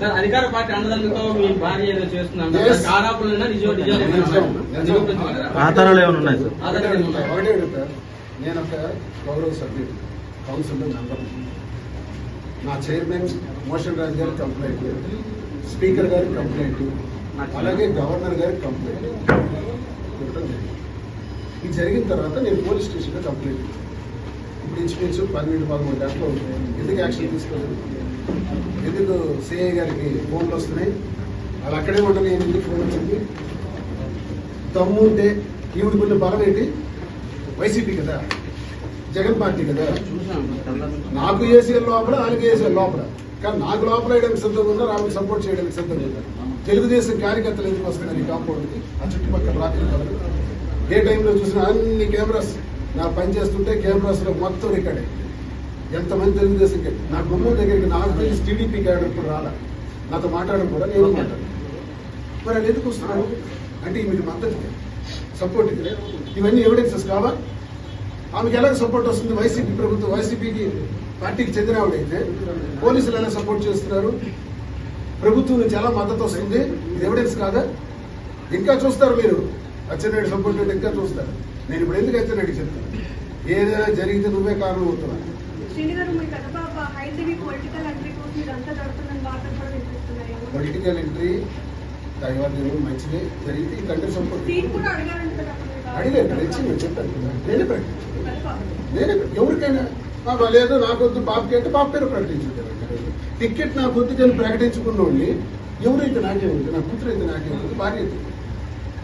Sir అధికార party అండదండతో మీ భార్య ఏదో చేస్తుందంట? ఆధారాలు ఏమైనా ఉన్నాయి సార్? ఆధారాలు? ఒకటే నేను ఒక గౌరవ సభ్యుడు కౌన్సిల్లో మెంబర్. నా చైర్మన్ మోషన్ రాజు గారి కంప్లైంట్ స్పీకర్ గారి కంప్లైంట్ అలాగే గవర్నర్ గారి కంప్లైంట్. ఇది జరిగిన తర్వాత నేను పోలీస్ స్టేషన్లో కంప్లైంట్. ఇప్పుడు ఇంచుమించు పన్నెండు పదమూడు గంటలు అవుతుంది ఎందుకు యాక్షన్ తీసుకోలేదు ఎందుకు సిఐ గారికి ఫోన్లు వస్తున్నాయి? వాళ్ళు అక్కడే ఉండని ఎందుకు ఫోన్ వచ్చింది దమ్ము ఉంటే ఈవిడ కొన్ని బలం ఏంటి? వైసీపీ కదా. జగన్ పార్టీ కదా. చూసాం. నాకు వేసే లోపల ఆయనకి వేసే లోపల. కానీ నాకు లోపల వేయడానికి సిద్ధంగా ఉన్నారు ఆమెకు సపోర్ట్ చేయడానికి సిద్ధంగా ఉన్నారు తెలుగుదేశం కార్యకర్తలు ఎందుకు వస్తున్నారు ఈ కాంపౌండ్కి ఆ చుట్టుపక్కల రాత్రి పగలు ఏ టైంలో చూసినా అన్ని కెమెరాస్ నా పని చేస్తుంటే కెమెరాస్లో మొత్తం రికార్డే. ఎంతమంది తెలుగుదేశం నా గుమ్మం దగ్గరికి నాకు తెలిసి టీడీపీ ఇప్పుడు రాలా. నాతో మాట్లాడడం కూడా నేను మాట్లాడాను. మరి అది ఎందుకు వస్తున్నారు? అంటే మీకు మద్దతు సపోర్ట్ ఇది ఇవన్నీ ఎవిడెన్సెస్ కావా? ఆమెకి ఎలా సపోర్ట్ వస్తుంది? వైసీపీ ప్రభుత్వం వైసీపీకి పార్టీకి చెందిన ఆవిడైతే పోలీసులు ఎలా సపోర్ట్ చేస్తున్నారు? ప్రభుత్వం నుంచి ఎలా మద్దతు వస్తుంది? ఇది ఎవిడెన్స్ కాదా? ఇంకా చూస్తారు మీరు. అచ్చెన్నాయుడు సపోర్ట్ ఇంకా చూస్తారు. నేను ఇప్పుడు ఎందుకు అచ్చెన్నాయుడు చెప్తాను? ఏదైనా జరిగితే నువ్వే కారణం అవుతున్నాను శ్రీని గారు హైదరాబాద్ పొలిటికల్ ఎంట్రీ కోసం ఇదంతా జరుగుతుందని వార్తలు కూడా వినిపిస్తున్నాయి. పొలిటికల్ ఎంట్రీ దైవాదేవుడు మంచిదే జరిగితే ఈ కంట్రీ సీట్ కూడా ఇచ్చింది చెప్పాను. నేనే. నేనే ఎవరికైనా "ఆ, లేదు నాకొద్దు బాబుకి అంటే బాబు పేరు ప్రకటించారు టికెట్ నాకొద్దు అని ప్రకటించుకున్నోడిని ఎవరైతే నాకే ఉంది నా కూతురు అయితే నాకే ఉంది భార్య అయితే